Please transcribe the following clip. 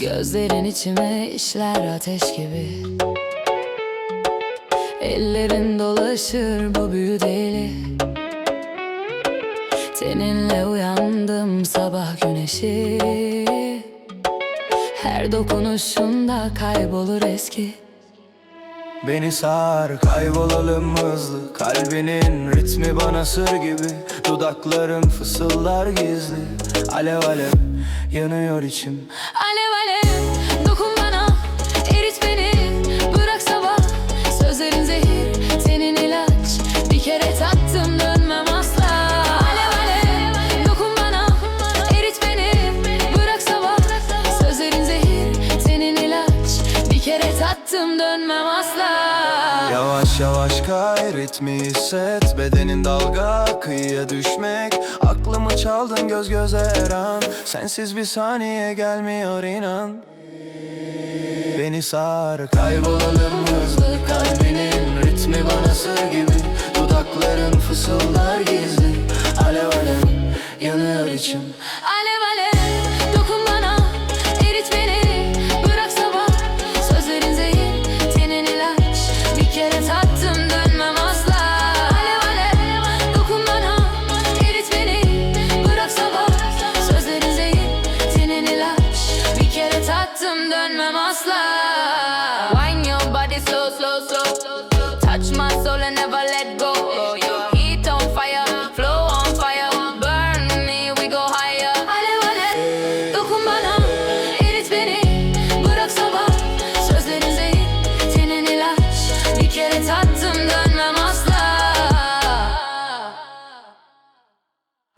Sözlerin içime işler ateş gibi. Ellerin dolaşır bu büyü deli. Seninle uyandım sabah güneşi. Her dokunuşunda kaybolur eski. Beni sar kaybolalım hızlı. Kalbinin ritmi bana sır gibi. Dudaklarım fısıldar gizli. Alev alev yanıyor içim yattım dönmem asla. Yavaş yavaş kay ritmi hisset. Bedenin dalga kıyıya düşmek. Aklımı çaldın göz göze eran. Sensiz bir saniye gelmiyor inan. Beni sar Kaybolalım hızlı. Kalbinin ritmi bana sır gibi. Dudakların fısıldar gizli. Alev alev yanıyor içim.